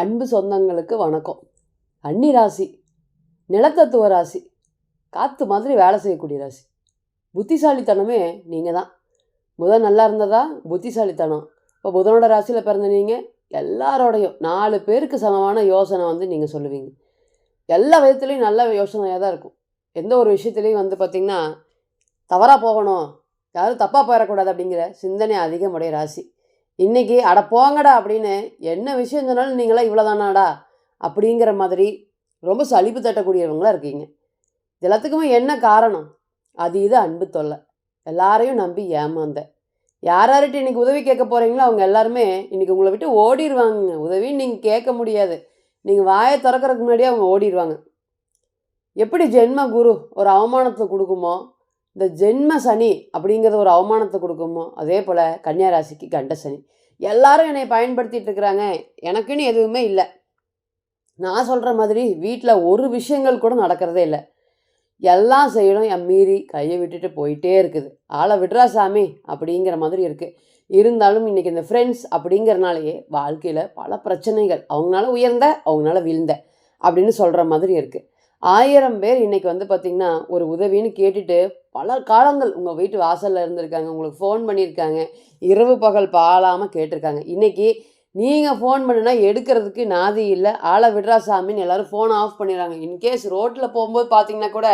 அன்பு சொந்தங்களுக்கு வணக்கம். அன்னி ராசி நிலத்தத்துவ ராசி காற்று மாதிரி வேலை செய்யக்கூடிய ராசி. புத்திசாலித்தனமே நீங்கள் தான். புதன் நல்லா இருந்ததா? புத்திசாலித்தனம். இப்போ புதனோட ராசியில் பிறந்த நீங்கள் எல்லாரோடையும் நாலு பேருக்கு சமமான யோசனை வந்து நீங்கள் சொல்லுவீங்க. எல்லா விதத்துலேயும் நல்ல யோசனையாக தான் இருக்கும். எந்த ஒரு விஷயத்துலையும் வந்து பார்த்திங்கன்னா தவறாக போகணும். யாரும் தப்பாக போயிடக்கூடாது அப்படிங்கிற சிந்தனை அதிகமுடைய ராசி. இன்றைக்கி அட போங்கடா அப்படின்னு என்ன விஷயம் சொன்னாலும் நீங்களாம் இவ்வளோதானாடா அப்படிங்கிற மாதிரி ரொம்ப சலிப்பு தட்டக்கூடியவங்களாக இருக்கீங்க. இது எல்லாத்துக்குமே என்ன காரணம்? அது இது அன்பு தொல்லை. எல்லாரையும் நம்பி ஏமாந்த. யார் யார்கிட்ட இன்றைக்கி உதவி கேட்க போகிறீங்களோ அவங்க எல்லாருமே இன்றைக்கி உங்களை விட்டு ஓடிடுவாங்க உதவின்னு நீங்கள் கேட்க முடியாது. நீங்கள் வாயை திறக்கறதுக்கு முன்னாடியே அவங்க ஓடிடுவாங்க எப்படி ஜென்ம குரு ஒரு அவமானத்தை கொடுக்குமோ இந்த ஜென்ம சனி அப்படிங்கிறது ஒரு அவமானத்தை கொடுக்குமோ? அதே போல் கன்னியாராசிக்கு கண்ட சனி. எல்லாரும் என்னை பயன்படுத்திட்டு இருக்கிறாங்க. எனக்குன்னு எதுவுமே இல்லை. நான் சொல்கிற மாதிரி வீட்டில் ஒரு விஷயங்கள் கூட நடக்கிறதே இல்லை. எல்லாம் செய்யணும். என் மீறி கையை விட்டுட்டு போயிட்டே இருக்குது. ஆளை விட்றா சாமி அப்படிங்கிற மாதிரி இருக்குது இருந்தாலும் இன்றைக்கி இந்த ஃப்ரெண்ட்ஸ் அப்படிங்கிறனாலேயே வாழ்க்கையில் பல பிரச்சனைகள். அவங்களால உயர்ந்த அவங்களால வீழ்ந்த அப்படின்னு சொல்கிற மாதிரி இருக்குது ஆயிரம் பேர் இன்றைக்கி வந்து பார்த்திங்கன்னா ஒரு உதவின்னு கேட்டுட்டு பல காலங்கள் உங்கள் வீட்டு வாசலில் இருந்திருக்காங்க உங்களுக்கு ஃபோன் பண்ணியிருக்காங்க இரவு பகல் பாழாமல் கேட்டிருக்காங்க. இன்றைக்கி நீங்கள் ஃபோன் பண்ணுனா எடுக்கிறதுக்கு நாதி இல்லை ஆளை விட்ரா சாமின்னு எல்லோரும் ஃபோனை ஆஃப் பண்ணிடுறாங்க. இன்கேஸ் ரோட்டில் போகும்போது பார்த்தீங்கன்னா கூட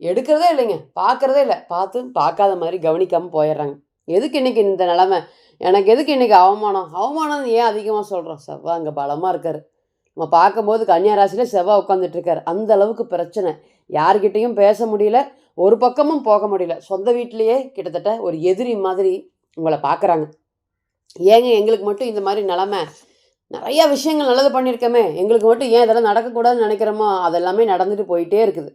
எடுக்கிறதே இல்லைங்க பார்க்குறதே இல்லை. பார்த்து பார்க்காத மாதிரி கவனிக்காமல் போயிடுறாங்க. எதுக்கு இன்றைக்கி இந்த நிலமை? எனக்கு எதுக்கு இன்றைக்கி அவமானம்? அவமானம் ஏன் அதிகமாக சொல்கிறோம் செவ்வா அங்கே பலமாக இருக்கார். நம்ம பார்க்கும்போது கன்னியாராசியில் செவ்வாய் உட்காந்துட்ருக்கார் அந்த அளவுக்கு பிரச்சனை. யார்கிட்டேயும் பேச முடியல ஒரு பக்கமும் போக முடியல. சொந்த வீட்டிலையே கிட்டத்தட்ட ஒரு எதிரி மாதிரி உங்களை பார்க்குறாங்க. ஏங்க எங்களுக்கு மட்டும் இந்த மாதிரி நிலமை? நிறையா விஷயங்கள் நல்லது பண்ணியிருக்கோமே. எங்களுக்கு மட்டும் ஏன் இதெல்லாம் நடக்கக்கூடாதுன்னு நினைக்கிறோமோ? அதெல்லாமே நடந்துட்டு போயிட்டே இருக்குது.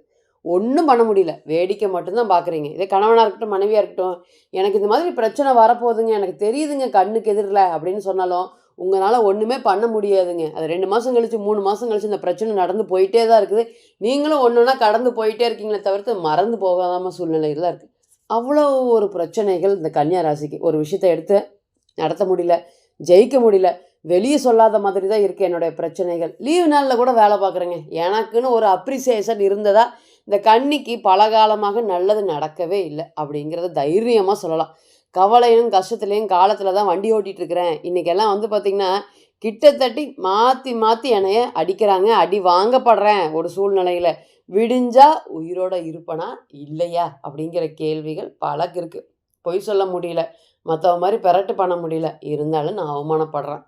ஒன்றும் பண்ண முடியல. வேடிக்கை மட்டும்தான் பார்க்குறீங்க. இதே கணவனாக இருக்கட்டும் மனைவியாக இருக்கட்டும் எனக்கு இந்த மாதிரி பிரச்சனை வரப்போகுதுங்க. எனக்கு தெரியுதுங்க கண்ணுக்கு எதிரில் அப்படின்னு சொன்னாலும் உங்களால் ஒன்றுமே பண்ண முடியாதுங்க. அது ரெண்டு மாதம் கழிச்சு மூணு மாதம் கழிச்சு இந்த பிரச்சனை நடந்து போயிட்டே தான் இருக்குது. நீங்களும் ஒன்று ஒன்றா கடந்து போயிட்டே இருக்கீங்களே தவிர்த்து மறந்து போகாம சூழ்நிலையில் தான் இருக்குது அவ்வளோ ஒரு பிரச்சனைகள் இந்த கன்னியா ராசிக்கு. ஒரு விஷயத்தை எடுத்து நடத்த முடியல ஜெயிக்க முடியல வெளியே சொல்லாத மாதிரி தான் இருக்குது என்னுடைய பிரச்சனைகள். லீவு நாளில் கூட வேலை பார்க்குறேங்க. எனக்குன்னு ஒரு அப்ரிசியேஷன் இருந்ததா இந்த கன்னிக்கு பல காலமாக நல்லது நடக்கவே இல்லை அப்படிங்கிறத தைரியமாக சொல்லலாம். கவலையும் கஷ்டத்துலேயும் காலத்தில் தான் வண்டி ஓட்டிகிட்டு இருக்கிறேன் இன்றைக்கெல்லாம் வந்து பார்த்திங்கன்னா கிட்டத்தட்டி மாற்றி மாற்றி என்னைய அடிக்கிறாங்க. அடி வாங்கப்படுறேன் ஒரு சூழ்நிலையில். விடிஞ்சா உயிரோட இருப்பனா? இல்லையா? அப்படிங்கிற கேள்விகள் பலக்கு இருக்குது பொய் சொல்ல முடியல. மற்றவ மாதிரி பெரட்டு பண்ண முடியல. இருந்தாலும் நான் அவமானப்படுறேன்.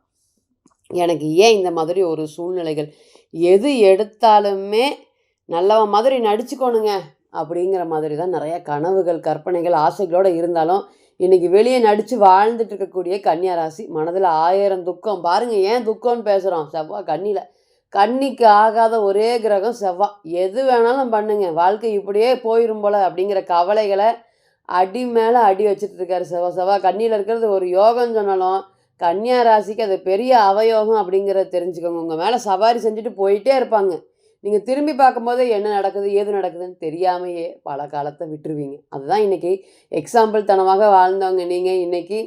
எனக்கு ஏன் இந்த மாதிரி ஒரு சூழ்நிலைகள்? எது எடுத்தாலுமே நல்லவன் மாதிரி நடிச்சுக்கோணுங்க. அப்படிங்கிற மாதிரி தான் நிறைய கனவுகள் கற்பனைகள் ஆசைகளோடு இருந்தாலும் இன்றைக்கி வெளியே நடித்து வாழ்ந்துட்டு இருக்கக்கூடிய கன்னியா ராசி மனதில் ஆயிரம் துக்கம். பாருங்கள் ஏன் துக்கம்னு பேசுகிறோம் செவ்வாய் கண்ணியில் கன்னிக்கு ஆகாத ஒரே கிரகம் செவ்வாய் எது வேணாலும் பண்ணுங்க. வாழ்க்கை இப்படியே போயிடும் போல அப்படிங்கிற கவலைகளை அடி மேலே அடி வச்சுட்டு இருக்காரு செவ்வா. செவ்வாய் கண்ணியில் இருக்கிறது ஒரு யோகம் சொன்னாலும் கன்னியா ராசிக்கு அது பெரிய அவயோகம் அப்படிங்கிறத தெரிஞ்சுக்கோங்க. உங்கள் மேலே சவாரி செஞ்சுட்டு போயிட்டே இருப்பாங்க. நீங்கள் திரும்பி பார்க்கும்போது என்ன நடக்குது ஏது நடக்குதுன்னு தெரியாமையே பல காலத்தை விட்டுருவீங்க. அதுதான் இன்றைக்கி எக்ஸாம்பிள் தனமாக வாழ்ந்தவங்க நீங்கள் இன்றைக்கி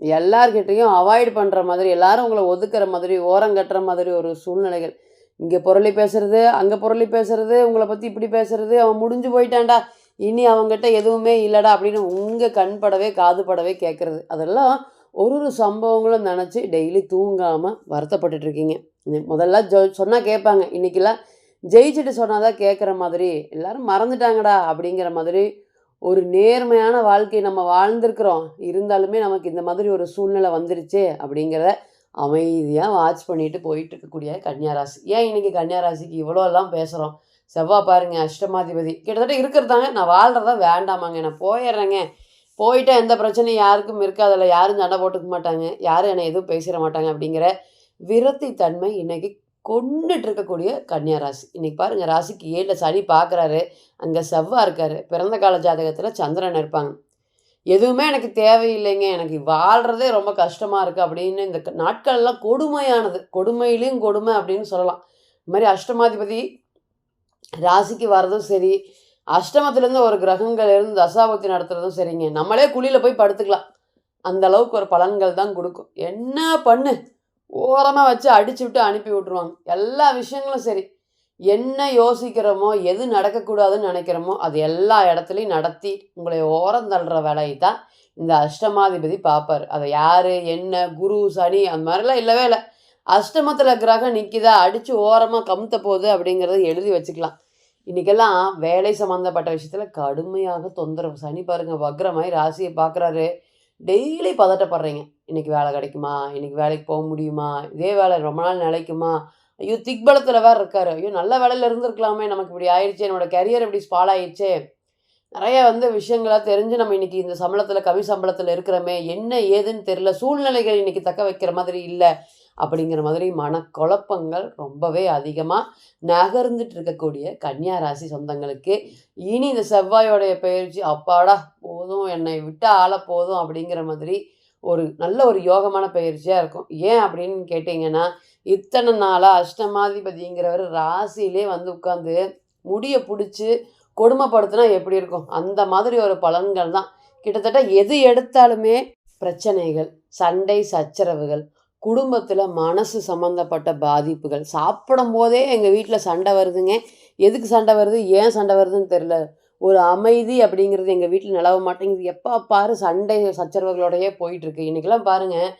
எல்லார்கிட்டையும் அவாய்ட் பண்ணுற மாதிரி எல்லாரும் உங்களை ஒதுக்குற மாதிரி ஓரம் கட்டுற மாதிரி ஒரு சூழ்நிலைகள். இங்கே புரளி பேசுறது அங்கே புரளி பேசுறது உங்களை பற்றி இப்படி பேசுறது அவன் முடிஞ்சு போயிட்டான்டா இனி அவங்ககிட்ட எதுவுமே இல்லைடா அப்படின்னு உங்கள் கண் படவே காது படவே கேட்குறது அதெல்லாம் ஒரு ஒரு சம்பவங்களும் நினச்சி டெய்லி தூங்காமல் வருத்தப்பட்டுட்ருக்கீங்க முதல்ல ஜொ சொன்னால் கேட்பாங்க. இன்றைக்கெல்லாம் ஜெயிச்சுட்டு சொன்னால் தான் கேட்குற மாதிரி எல்லாரும் மறந்துட்டாங்கடா அப்படிங்கிற மாதிரி ஒரு நேர்மையான வாழ்க்கை நம்ம வாழ்ந்திருக்கிறோம். இருந்தாலுமே நமக்கு இந்த மாதிரி ஒரு சூழ்நிலை வந்துருச்சு அப்படிங்கிறத அமைதியாக வாட்ச் பண்ணிட்டு போயிட்டு இருக்கக்கூடிய கன்னியாராசி. ஏன் இன்னைக்கு கன்னியாராசிக்கு இவ்வளோலாம் பேசுகிறோம் செவ்வாய் பாருங்க அஷ்டமாதிபதி. கிட்டத்தட்ட இருக்கிறதாங்க நான் வாழ்கிறதா வேண்டாமாங்க நான் போயிடுறேங்க. போயிட்டா எந்த பிரச்சனையும் யாருக்கும் இருக்காதில்ல யாரும் சண்டை போட்டுக்க மாட்டாங்க யாரும் என்னை எதுவும் பேசிட மாட்டாங்க அப்படிங்கிற விரத்தி தன்மை இன்னைக்கு கொண்டுட்டு இருக்கக்கூடிய கன்னியா ராசி இன்னைக்கு பாருங்க ராசிக்கு ஏழில் சனி பார்க்குறாரு அங்கே செவ்வாய் இருக்காரு. பிறந்த கால ஜாதகத்தில் சந்திரன் இருப்பாங்க. எதுவுமே எனக்கு தேவையில்லைங்க. எனக்கு வாழ்கிறதே ரொம்ப கஷ்டமாக இருக்குது அப்படின்னு இந்த நாட்கள்லாம் கொடுமையானது. கொடுமையிலையும் கொடுமை அப்படின்னு சொல்லலாம். இது மாதிரி அஷ்டமாதிபதி ராசிக்கு வர்றதும் சரி அஷ்டமத்துலேருந்து ஒரு கிரகங்கள் இருந்து தசாபத்தி நடத்துகிறதும் சரிங்க. நம்மளே குழியில் போய் படுத்துக்கலாம். அந்த அளவுக்கு ஒரு பலன்கள் தான் கொடுக்கும். என்ன பண்ணு? ஓரமாக வச்சு அடிச்சு விட்டு அனுப்பி விட்ருவாங்க எல்லா விஷயங்களும் சரி. என்ன யோசிக்கிறோமோ எது நடக்கக்கூடாதுன்னு நினைக்கிறோமோ அது எல்லா இடத்துலையும் நடத்தி உங்களை ஓரம் தள்ளுற வேலையை தான் இந்த அஷ்டமாதிபதி பார்ப்பார். அதை யார் என்ன குரு சனி அந்த மாதிரிலாம் இல்லவே இல்லை. அஷ்டமத்தில் கிரகம் நிற்கிதா அடித்து ஓரமாக கமுத்த போகுது அப்படிங்கிறத எழுதி வச்சுக்கலாம். இன்றைக்கெல்லாம் வேலை சம்மந்தப்பட்ட விஷயத்தில் கடுமையாக தொந்தரவு. சனி பாருங்கள் வக்ரமாய் ராசியை பார்க்குறாரு. டெய்லி பதட்டப்படுறீங்க. இன்றைக்கி வேலை கிடைக்குமா? இன்றைக்கி வேலைக்கு போக முடியுமா? இதே வேலை ரொம்ப நாள் நிலைக்குமா? ஐயோ திக்பலத்தில் வேறு இருக்காரு. ஐயோ நல்ல வேலையில் இருந்திருக்கலாமே. நமக்கு இப்படி ஆயிடுச்சு என்னோட கரியர் இப்படி ஸ்பால் ஆயிடுச்சே. நிறைய வந்து விஷயங்களாக தெரிஞ்சு நம்ம இன்னைக்கு இந்த சம்பளத்தில் கம்மி சம்பளத்தில் இருக்கிறோமே. என்ன ஏதுன்னு தெரில சூழ்நிலைகள் இன்னைக்கு தக்க வைக்கிற மாதிரி இல்லை. அப்படிங்கிற மாதிரி மனக்குழப்பங்கள் ரொம்பவே அதிகமாக நகர்ந்துட்டு இருக்கக்கூடிய கன்னியா ராசி சொந்தங்களுக்கு இனி இந்த செவ்வாயோடைய பயிற்சி அப்பாடா போதும். என்னை விட்டு ஆள போதும் அப்படிங்கிற மாதிரி ஒரு நல்ல ஒரு யோகமான பயிற்சியாக இருக்கும். ஏன் அப்படின்னு கேட்டிங்கன்னா இத்தனை நாளாக அஷ்டமாதிபதிங்கிறவர் ராசியிலே வந்து உட்காந்து முடியை பிடிச்சி கொடுமைப்படுத்தினா எப்படி இருக்கும்? அந்த மாதிரி ஒரு பலன்கள் தான். கிட்டத்தட்ட எது எடுத்தாலுமே பிரச்சனைகள் சண்டை சச்சரவுகள் குடும்பத்தில் மனசு சம்மந்தப்பட்ட பாதிப்புகள். சாப்பிடும் போதே எங்கள் வீட்டில் சண்டை வருதுங்க. எதுக்கு சண்டை வருது? ஏன் சண்டை வருதுன்னு தெரில ஒரு அமைதி அப்படிங்கிறது எங்கள் வீட்டில் நிலவ மாட்டேங்குது. எப்போ பாரு சண்டை சச்சரவுகளோடையே போயிட்டுருக்கு இன்றைக்கெல்லாம் பாருங்கள்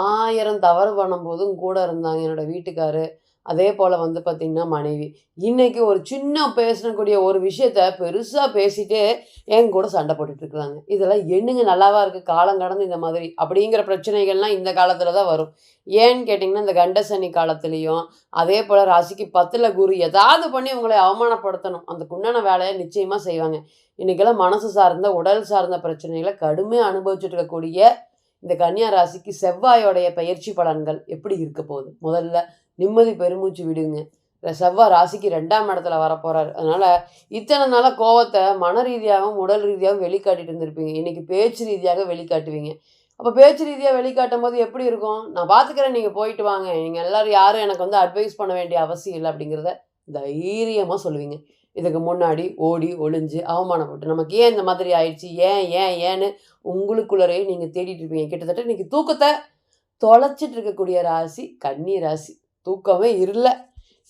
ஆயிரம் தவறு பண்ணும்போதும் கூட இருந்தாங்க என்னோடய வீட்டுக்காரு. அதே போல் வந்து பார்த்திங்கன்னா மனைவி. இன்றைக்கி ஒரு சின்ன பேசக்கூடிய ஒரு விஷயத்த பெருசாக பேசிகிட்டே என் கூட சண்டை போட்டுட்ருக்குறாங்க இதெல்லாம் என்னங்க நல்லாவா இருக்குது காலம் கடந்து இந்த மாதிரி அப்படிங்கிற பிரச்சனைகள்லாம் இந்த காலத்தில் தான் வரும். ஏன்னு கேட்டிங்கன்னா இந்த கண்டசனி காலத்துலேயும் அதே போல் ராசிக்கு பத்தில் குரு ஏதாவது பண்ணி உங்களை அவமானப்படுத்தணும். அந்த குண்டான வேலையை நிச்சயமாக செய்வாங்க. இன்றைக்கெல்லாம் மனசு சார்ந்த உடல் சார்ந்த பிரச்சனைகளை கடுமையாக அனுபவிச்சுட்டு இருக்கக்கூடிய இந்த கன்னியா ராசிக்கு செவ்வாயோடைய பயிற்சி பலன்கள் எப்படி இருக்க போகுது? முதல்ல நிம்மதி பெருமூச்சு விடுங்க. இந்த செவ்வாய் ராசிக்கு ரெண்டாம் இடத்துல வரப்போகிறாரு அதனால் இத்தனை நாளாக கோவத்தை மன ரீதியாகவும் உடல் ரீதியாகவும் வெளிக்காட்டிட்டு இருந்திருப்பீங்க. இன்னைக்கு பேச்சு ரீதியாக வெளிக்காட்டுவீங்க. அப்போ பேச்சு ரீதியாக வெளிக்காட்டும் போது எப்படி இருக்கும்? நான் பார்த்துக்கிறேன் நீங்கள் போயிட்டு வாங்க. நீங்கள் எல்லோரும் யாரும் எனக்கு வந்து அட்வைஸ் பண்ண வேண்டிய அவசியம் இல்லை அப்படிங்கிறத தைரியமாக சொல்லுவீங்க. இதுக்கு முன்னாடி ஓடி ஒளிஞ்சு அவமானப்பட்டு. நமக்கு ஏன் இந்த மாதிரி ஆயிடுச்சு? ஏன் ஏன் ஏன்னு உங்களுக்குள்ளரையே நீங்கள் தேடிட்டு இருப்பீங்க. கிட்டத்தட்ட இன்னைக்கு தூக்கத்தை தொலைச்சிட்டு இருக்கக்கூடிய ராசி கன்னி ராசி. தூக்கமே இல்லை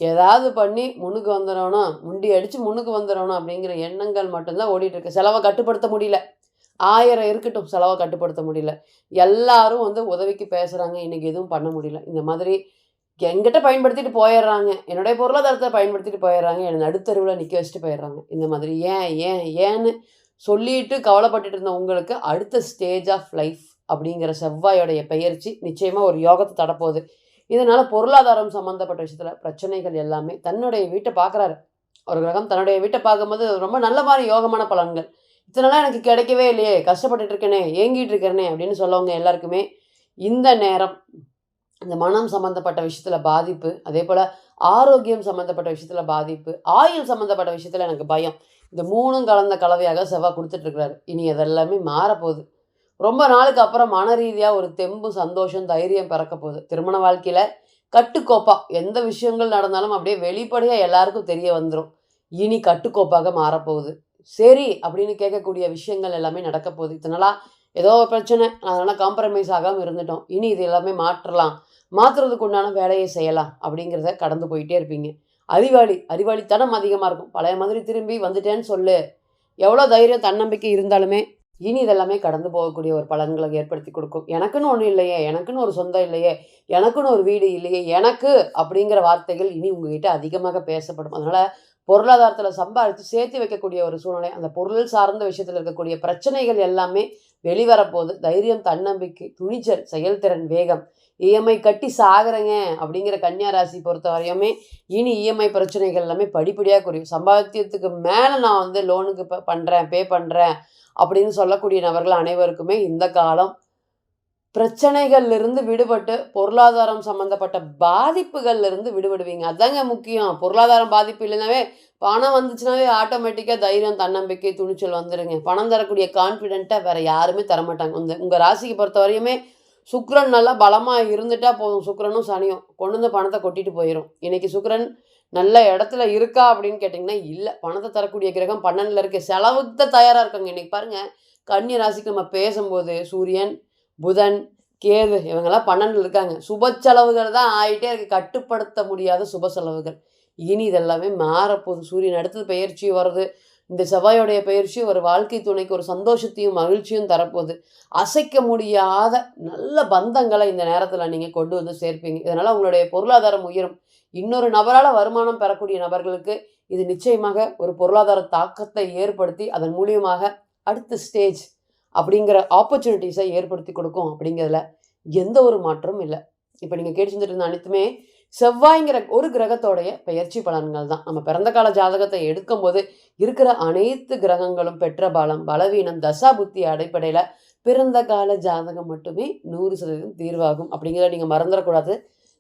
ஏதாவது பண்ணி முன்னுக்கு வந்துடணும் முண்டி அடித்து முன்னுக்கு வந்துடணும் அப்படிங்கிற எண்ணங்கள் மட்டும்தான் ஓடிட்டுருக்கு. செலவை கட்டுப்படுத்த முடியல. ஆயிரம் இருக்கட்டும் செலவை கட்டுப்படுத்த முடியல. எல்லாரும் வந்து உதவிக்கு பேசுகிறாங்க இன்றைக்கி எதுவும் பண்ண முடியல. இந்த மாதிரி என்கிட்ட பயன்படுத்திட்டு போயிடுறாங்க. என்னுடைய பொருளாதாரத்தை பயன்படுத்திட்டு போயிடுறாங்க. என்னை நடுத்தருவில் நிற்க வச்சுட்டு போயிடுறாங்க. இந்த மாதிரி ஏன் ஏன் ஏன்னு சொல்லிட்டு கவலைப்பட்டுட்டு இருந்த உங்களுக்கு அடுத்த ஸ்டேஜ் ஆஃப் லைஃப் அப்படிங்கிற செவ்வாயோடைய பெயர்ச்சி நிச்சயமாக ஒரு யோகத்தை தடப்போகுது இதனால் பொருளாதாரம் சம்மந்தப்பட்ட விஷயத்தில் பிரச்சனைகள் எல்லாமே தன்னுடைய வீட்டை பார்க்குறாரு. ஒரு கிரகம் தன்னுடைய வீட்டை பார்க்கும்போது ரொம்ப நல்ல மாதிரி யோகமான பலன்கள். இத்தனைலாம் எனக்கு கிடைக்கவே இல்லையே கஷ்டப்பட்டுட்டு இருக்கேனே ஏங்கிட்டு இருக்கேனே அப்படின்னு சொல்லவங்க எல்லாருக்குமே இந்த நேரம் இந்த மனம் சம்மந்தப்பட்ட விஷயத்தில் பாதிப்பு அதே போல் ஆரோக்கியம் சம்மந்தப்பட்ட விஷயத்தில் பாதிப்பு ஆயுள் சம்மந்தப்பட்ட விஷயத்தில் எனக்கு பயம். இந்த மூணும் கலந்த கலவையாக செவ்வாய் கொடுத்துட்ருக்கிறாரு இனி அதெல்லாமே மாறப்போகுது. ரொம்ப நாளுக்கு அப்புறம் மன ரீதியாக ஒரு தெம்பு சந்தோஷம் தைரியம் பிறக்க போகுது. திருமண வாழ்க்கையில் கட்டுக்கோப்பா. எந்த விஷயங்கள் நடந்தாலும் அப்படியே வெளிப்படையாக எல்லாருக்கும் தெரிய வந்துடும் இனி கட்டுக்கோப்பாக மாறப்போகுது. சரி அப்படின்னு கேட்கக்கூடிய விஷயங்கள் எல்லாமே நடக்க போகுது. இதனால ஏதோ ஒரு பிரச்சனை. அதனால் காம்ப்ரமைஸ் ஆகாமல் இருந்துட்டோம். இனி இது எல்லாமே மாற்றலாம். மாற்றுறதுக்கு உண்டான வேலையை செய்யலாம் அப்படிங்கிறத கடந்து போயிட்டே இருப்பீங்க. அறிவாளி அறிவாளித்தனம் அதிகமாக இருக்கும். பழைய மாதிரி திரும்பி வந்துட்டேன்னு சொல்லு. எவ்வளோ தைரியம் தன்னம்பிக்கை இருந்தாலுமே இனி இதெல்லாமே கடந்து போகக்கூடிய ஒரு பலன்களை ஏற்படுத்தி கொடுக்கும். எனக்குன்னு ஒன்றும் இல்லையே எனக்குன்னு ஒரு சொந்தம் இல்லையே எனக்குன்னு ஒரு வீடு இல்லையே எனக்கு அப்படிங்கிற வார்த்தைகள் இனி உங்ககிட்ட அதிகமாக பேசப்படும். அதனால் பொருளாதாரத்தில் சம்பாதித்து சேர்த்து வைக்கக்கூடிய ஒரு சூழ்நிலை அந்த பொருள் சார்ந்த விஷயத்தில் இருக்கக்கூடிய பிரச்சனைகள் எல்லாமே வெளிவரப்போகுது தைரியம் தன்னம்பிக்கை துணிச்சல் செயல்திறன் வேகம். இஎம்ஐ கட்டி சாகுறேங்க அப்படிங்கிற கன்னியா ராசி பொறுத்த வரையுமே இனி இஎம்ஐ பிரச்சனைகள் எல்லாமே படிப்படியாக குறையும். சம்பாத்தியத்துக்கு மேலே நான் வந்து லோனுக்கு ப பண்ணுறேன் பே பண்ணுறேன் அப்படின்னு சொல்லக்கூடிய நபர்கள் அனைவருக்குமே இந்த காலம் பிரச்சனைகள்லிருந்து விடுபட்டு பொருளாதாரம் சம்மந்தப்பட்ட பாதிப்புகள்லேருந்து விடுபடுவீங்க. அதாங்க முக்கியம். பொருளாதாரம் பாதிப்பு இல்லைனாவே பணம் வந்துச்சுனாவே ஆட்டோமேட்டிக்காக தைரியம் தன்னம்பிக்கை துணிச்சல் வந்துடுங்க பணம் தரக்கூடிய கான்ஃபிடென்ட்டாக வேறு யாருமே தரமாட்டாங்க. இந்த உங்கள் ராசிக்கு பொறுத்த வரையுமே சுக்ரன் நல்லா பலமாக இருந்துட்டால் போதும். சுக்ரனும் சனியும் கொண்டு வந்து பணத்தை கொட்டிட்டு போயிடும் இன்னைக்கு சுக்ரன் நல்ல இடத்துல இருக்கா அப்படின்னு கேட்டிங்கன்னா இல்லை. பணத்தை தரக்கூடிய கிரகம் பன்னெண்டில் இருக்க செலவுக்கு தான் தயாராக இருக்காங்க. இன்னைக்கு பாருங்கள் கன்னி ராசிக்கு நம்ம பேசும்போது சூரியன் புதன் கேது இவங்கெல்லாம் பன்னெண்டில் இருக்காங்க. சுப செலவுகள் தான் ஆகிட்டே இருக்குது கட்டுப்படுத்த முடியாத சுப செலவுகள் இனி இதெல்லாமே மாறப்போகுது. சூரியன் அடுத்தது பயிற்சி வருது. இந்த செவ்வாயோடைய பயிற்சி ஒரு வாழ்க்கை துணைக்கு ஒரு சந்தோஷத்தையும் மகிழ்ச்சியும் தரப்போகுது. அசைக்க முடியாத நல்ல பந்தங்களை இந்த நேரத்தில் நீங்கள் கொண்டு வந்து சேர்ப்பீங்க. இதனால் உங்களுடைய பொருளாதாரம் உயரும். இன்னொரு நபரால் வருமானம் பெறக்கூடிய நபர்களுக்கு இது நிச்சயமாக ஒரு பொருளாதார தாக்கத்தை ஏற்படுத்தி அதன் மூலியமாக அடுத்த ஸ்டேஜ் அப்படிங்கிற ஆப்பர்ச்சுனிட்டிஸை ஏற்படுத்தி கொடுக்கும் அப்படிங்கிறதுல எந்த ஒரு மாற்றமும் இல்லை. இப்போ நீங்கள் கேட்டு செஞ்சுட்டு இருந்த அனைத்துமே செவ்வாய்ங்கிற ஒரு கிரகத்தோடைய பெயர்ச்சி பலன்கள் தான். நம்ம பிறந்த கால ஜாதகத்தை எடுக்கும்போது இருக்கிற அனைத்து கிரகங்களும் பெற்ற பலம் பலவீனம் தசா புத்தி அடிப்படையில் பிறந்த கால ஜாதகம் மட்டுமே நூறு சதவீதம் தீர்வாகும் அப்படிங்கிறத நீங்கள் மறந்துடக்கூடாது.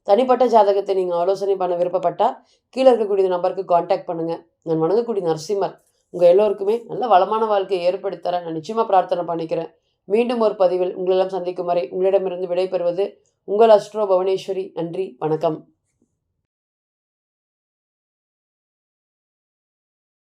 தனிப்பட்ட ஜாதகத்தை நீங்கள் ஆலோசனை பண்ண விருப்பப்பட்டால் கீழே இருக்கக்கூடிய நம்பருக்கு காண்டாக்ட் பண்ணுங்கள் நான் வணங்கக்கூடிய நரசிம்மர். உங்கள் எல்லோருக்குமே நல்ல வளமான வாழ்க்கையை ஏற்படுத்தர நான் நிச்சயமாக பிரார்த்தனை பண்ணிக்கிறேன். மீண்டும் ஒரு பதிவில் உங்களெல்லாம் சந்திக்கும் வரை உங்களிடமிருந்து விடைபெறுவது உங்கள் அஸ்ட்ரோ புவனேஸ்வரி. நன்றி. வணக்கம்.